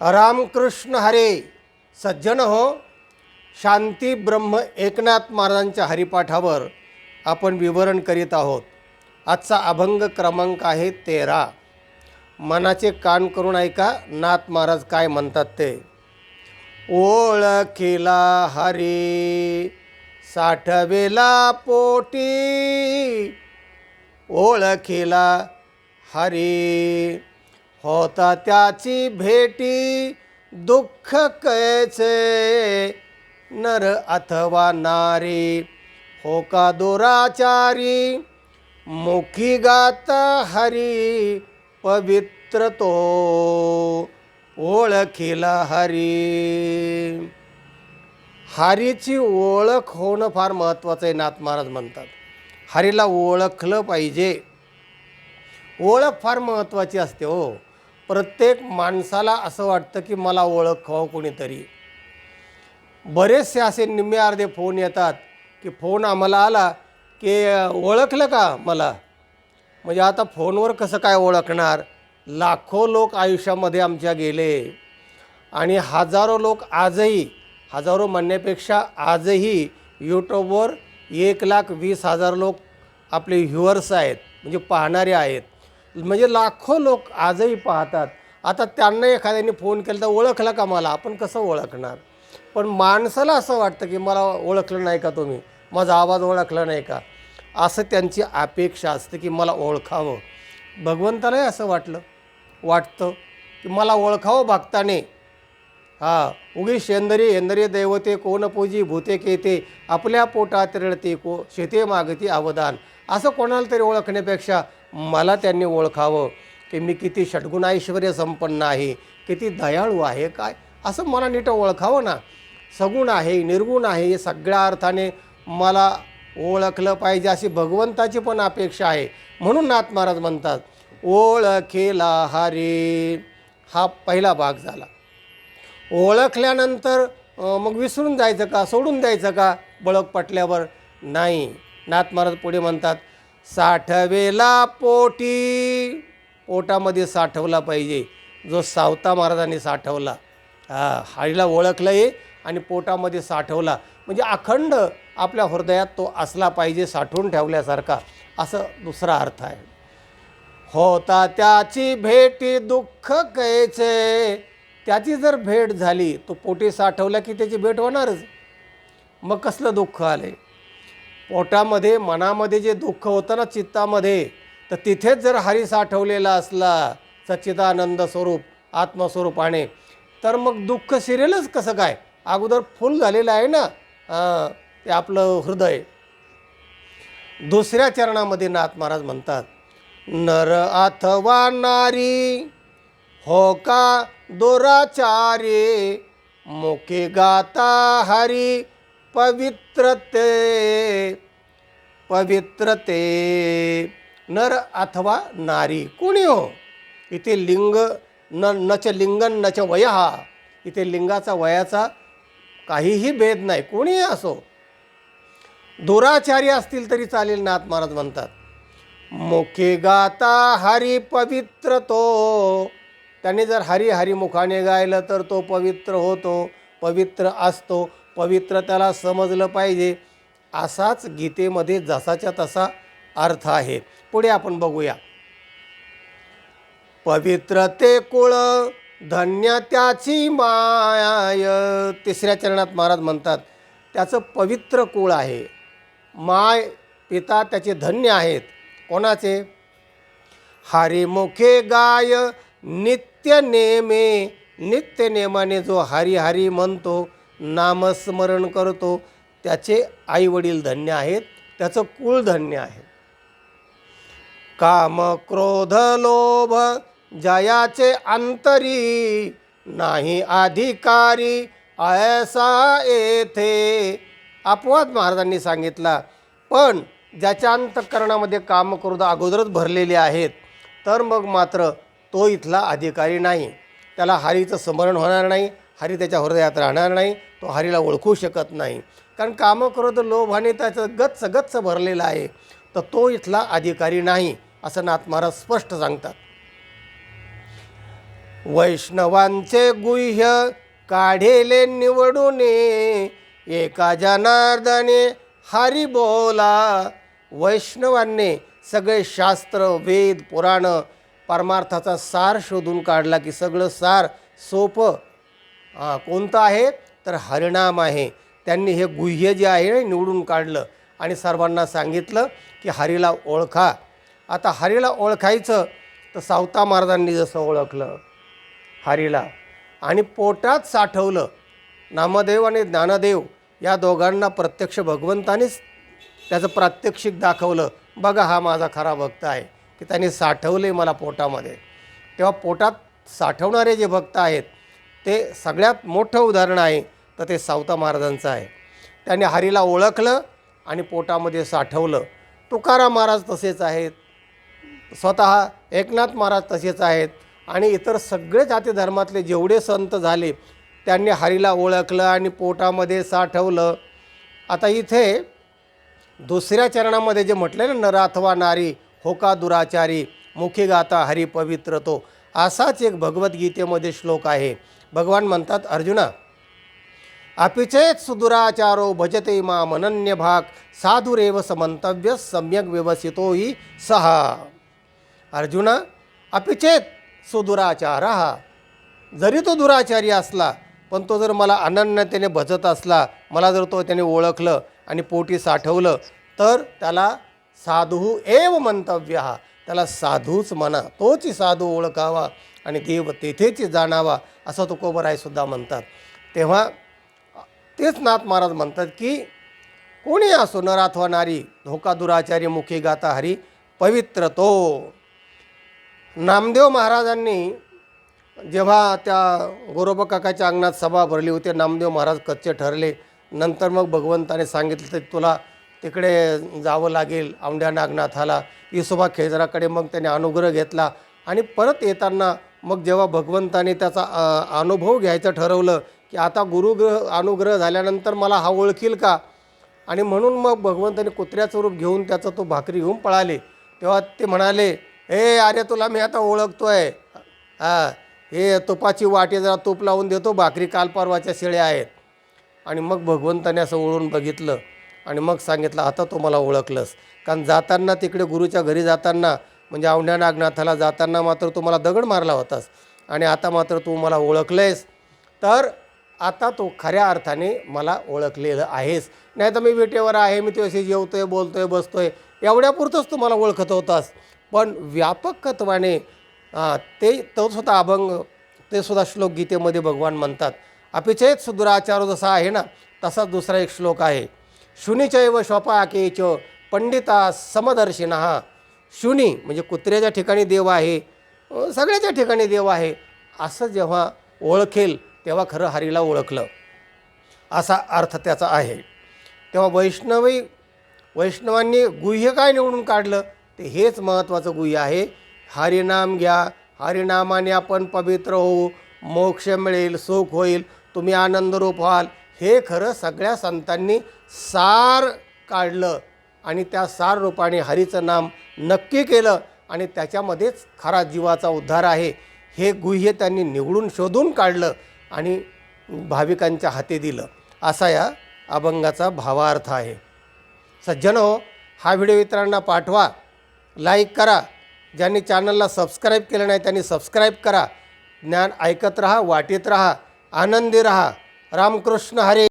रामकृष्ण हरे सज्जन हो. शांती ब्रह्म एकनाथ महाराजांच्या हरिपाठावर आपण विवरण करीत आहोत. आजचा अभंग क्रमांक आहे तेरा. मनाचे कान करून ऐका नाथ महाराज काय म्हणतात ते. ओळखिला हरी साठवेला पोटी. ओळखिला हरी. होता त्याची भेटी दुःख कैसे? नर अथवा नारी हो का दुराचारी? मुखी गात हरी पवित्र तो ओळखिला हरी. हरीची ओळख होणं फार महत्त्वाचं आहे नाथ महाराज म्हणतात. हरीला ओळखलं पाहिजे. ओळख फार महत्त्वाची असते हो. प्रत्येक माणसाला असं वाटतं की मला ओळखावं कोणीतरी. बरेचसे असे निम्मे अर्धे फोन येतात की फोन आम्हाला आला की ओळखलं का मला? म्हणजे आता फोनवर कसं काय ओळखणार? लाखो लोक आयुष्यामध्ये आमच्या गेले आणि हजारो लोक आजही हजारो म्हणण्यापेक्षा आजही यूट्यूबवर एक लाख वीस हजार लोक आपले व्ह्युअर्स आहेत म्हणजे पाहणारे आहेत. म्हणजे लाखो लोक आजही पाहतात. आता त्यांना एखाद्याने फोन केला तर ओळखला का मला? आपण कसं ओळखणार? पण माणसाला असं वाटतं की मला ओळखलं नाही का तुम्ही? माझा आवाज ओळखला नाही का? असं त्यांची अपेक्षा असते की मला ओळखावं. भगवंतालाही असं वाटलं वाटतं की मला ओळखावं भक्ताने. हा उगी शेंदरी येंदरी दैवते कोण पूजी भूते केते आपल्या पोटात रडते को शेते मागती अवदान. असं कोणाला तरी ओळखण्यापेक्षा मला त्यांनी ओळखावं की मी किती षटगुण ऐश्वर्य संपन्न आहे किती दयाळू आहे काय? असं मला नीट ओळखावं ना. सगुण आहे निर्गुण आहे हे सगळ्या अर्थाने मला ओळखलं पाहिजे अशी भगवंताची पण अपेक्षा आहे. म्हणून नाथ महाराज म्हणतात ओळखेला हरे. हा पहिला भाग झाला. ओळखल्यानंतर मग विसरून जायचं का? सोडून द्यायचं का? बळक पटल्यावर नाही. नाथ महाराज पुढे म्हणतात साठवेला पोटी. पोटामध्ये साठवला पाहिजे. जो सावता महाराजांनी साठवला. हा हळीला ओळखलं आहे आणि पोटामध्ये साठवला. म्हणजे अखंड आपल्या हृदयात तो असला पाहिजे साठवून ठेवल्यासारखा. असं दुसरा अर्थ आहे. होता त्याची भेटी दुःख कैचे. त्याची जर भेट झाली तो पोटी साठवला की त्याची भेट होणारच. मग कसलं दुःख आले पोटामध्ये मनामध्ये जे दुःख होतं ना चित्तामध्ये तर तिथेच जर हरी साठवलेला असला सच्चिदानंद स्वरूप आत्मस्वरूपाने तर मग दुःख शिरेलच कसं काय? अगोदर फुल झालेलं आहे ना ते आपलं हृदय. दुसऱ्या चरणामध्ये नाथ महाराज म्हणतात नर अथवा नारी हो का दुराचारी मोके गाता हरी पवित्रते पवित्रते. नर अथवा नारी कोणी हो इथे लिंग न नच लिंगन नच वय. हा इथे लिंगाचा वयाचा काहीही भेद नाही कोणीही असो. दुराचारी असतील तरी चालेल नाथ महाराज म्हणतात. मुखे गाता हरी पवित्र तो. त्याने जर हरी हरी मुखाने गायलं तर तो पवित्र होतो पवित्र असतो. पवित्र त्याला समजलं पाहिजे. असाच गीतेमध्ये जसाच्या तसा अर्थ आहे. पुढे आपण बघूया. पवित्र ते कुळ धन्य त्याची माय तिसऱ्या चरणात महाराज म्हणतात त्याचं पवित्र कुळ आहे. माय पिता त्याचे धन्य आहेत. कोणाचे? हरिमुखे गाय नित्य नेमे नित्य नेमाने जो हरी हरी म्हणतो नामस्मरण करतो. त्याचे आईवडील धन्य आहेत. त्याचं कुळ धन्य आहे. काम क्रोध लोभ जयाचे अंतरी नाही अधिकारी. ऐसा येथे. अपवाद महाराजांनी सांगितला. पण ज्याच्या अंतःकरणामध्ये काम क्रोध अगोदरच भरलेले आहेत तर मग मात्र तो इथला अधिकारी नाही. त्याला हरीचं स्मरण होणार नाही. हरी त्याच्या हृदयात राहणार नाही. तो हरीला ओळखू शकत नाही. कारण कामक्रोध लोभाने त्याचं गच्च गच्च भरलेलं आहे. तर तो इथला अधिकारी नाही असं नाथ महाराज स्पष्ट सांगतात. वैष्णवांचे गुह्य काढेले निवडून एका जनार्दने हरी बोला. वैष्णवांनी सगळे शास्त्र वेद पुराण परमार्थाचा सार शोधून काढला की सगळं सार सोपं कोणतं आहे? तर हरिणाम आहे. त्यांनी हे गुह्य जे आहे निवडून काढलं आणि सर्वांना सांगितलं की हरीला ओळखा. आता हरीला ओळखायचं तर सावता महाराजांनी जसं ओळखलं हरीला आणि पोटात साठवलं. नामदेव आणि ज्ञानदेव या दोघांना प्रत्यक्ष भगवंतानीच त्याचं प्रात्यक्षिक दाखवलं. बघा हा माझा खरा भक्त आहे की त्यांनी साठवले मला पोटामध्ये. तेव्हा पोटात साठवणारे जे भक्त आहेत ते सगळ्यात मोठं उदाहरण आहे तर ते सावता महाराजांचं आहे. त्यांनी हरीला ओळखलं आणि पोटामध्ये साठवलं. तुकाराम महाराज तसेच आहेत. स्वतः एकनाथ महाराज तसेच आहेत. आणि इतर सगळे जाती धर्मातले जेवढे संत झाले त्यांनी हरीला ओळखलं आणि पोटामध्ये साठवलं. आता इथे दुसऱ्या चरणामध्ये जे म्हटलं ना नर अथवा नारी होका दुराचारी मुखी गाता हरी पवित्र तो असाच एक भगवद्गीतेमध्ये श्लोक आहे. भगवान म्हणतात अर्जुना अपिचेत सुदुराचारो भजते मा मनन्य भाग साधुरेव समंतव्य सम्यक व्यवसितो ही सहा अर्जुना अपिचेत सुदुराचार जरी तो दुराचारी असला पण तो जर मला अनन्यतेने भजत असला मला जर तो त्याने ओळखलं आणि पोटी साठवलं तर त्याला साधू एव मंतव्य. हा त्याला साधूच म्हणा तोच साधू ओळखावा आणि देव तेथेच जाणावा असं तुकोबरायसुद्धा म्हणतात. तेव्हा तेच नाथ महाराज म्हणतात की कोणी असो नर अथवा नारी धोका दुराचार्य मुखी गाता हरी पवित्र तो. नामदेव महाराजांनी जेव्हा त्या गोरोबा काकाच्या अंगणात सभा भरली होती नामदेव महाराज कच्चे ठरले. नंतर मग भगवंताने सांगितलं तर तुला तिकडे जावं लागेल औंढ्या नागनाथाला. इसोबा खेजराकडे मग त्याने अनुग्रह घेतला आणि परत येताना मग जेव्हा भगवंताने त्याचा अनुभव घ्यायचं ठरवलं की आता गुरुग्रह अनुग्रह झाल्यानंतर मला हा ओळखील का? आणि म्हणून मग भगवंताने कुत्र्याचं रूप घेऊन त्याचा तो भाकरी घेऊन पळाले. तेव्हा ते म्हणाले ए अरे तुला मी आता ओळखतोय. हा हे तुपाची वाटी जरा तूप लावून देतो भाकरी काल परवाच्या शेळ्या आहेत. आणि मग भगवंताने असं ओळून बघितलं. आणि मग सांगितलं आता तो मला ओळखलंस. कारण जाताना तिकडे गुरुच्या घरी जाताना म्हणजे औंढ्या नागनाथाला जाताना मात्र तू मला दगड मारला होतास. आणि आता मात्र तू मला ओळखलंयस. तर आता तो खऱ्या अर्थाने मला ओळखलेलं आहेस. नाही तर मी विटेवर आहे मी तुझ्याशी जेवतोय बोलतोय बसतोय एवढ्यापुरतंच तू मला ओळखत होतास. पण व्यापकत्वाने हां ते तो सुद्धा अभंग ते सुद्धा श्लोक गीतेमध्ये भगवान म्हणतात. अपिचयत सुदुराचार जसा आहे ना तसाच दुसरा एक श्लोक आहे. शुनीचैव शोपाकेच पंडिता समदर्शिना। शुनी म्हणजे कुत्र्याच्या ठिकाणी देव आहे सगळ्याच्या ठिकाणी देव आहे असं जेव्हा ओळखेल तेव्हा खरं हरीला ओळखलं. असा अर्थ त्याचा आहे. तेव्हा वैष्णवी वैष्णवांनी गुह्य काय निवडून काढलं? ते हेच महत्त्वाचं गुह्य आहे. हरिनाम घ्या हरिनामाने आपण पवित्र होऊ मोक्ष मिळेल सुख होईल तुम्ही आनंदरूप व्हाल हे खरं सगळ्या संतांनी सार काढलं आणि त्या सार रूपाने हरीचं नाम नक्की केलं आणि त्याच्यामध्येच खरा जीवाचा उद्धार आहे. हे गुह्य त्यांनी निवडून शोधून काढलं आणि भाविकांच्या हाती दिलं. असा या अभंगाचा भावार्थ आहे. सज्जनो हा व्हिडिओ इतरांना पाठवा. लाईक करा. ज्यांनी चॅनलला सबस्क्राईब केलं नाही त्यांनी सबस्क्राईब करा. ज्ञान ऐकत रहा वाटीत रहा आनंदी रहा. रामकृष्ण हरे.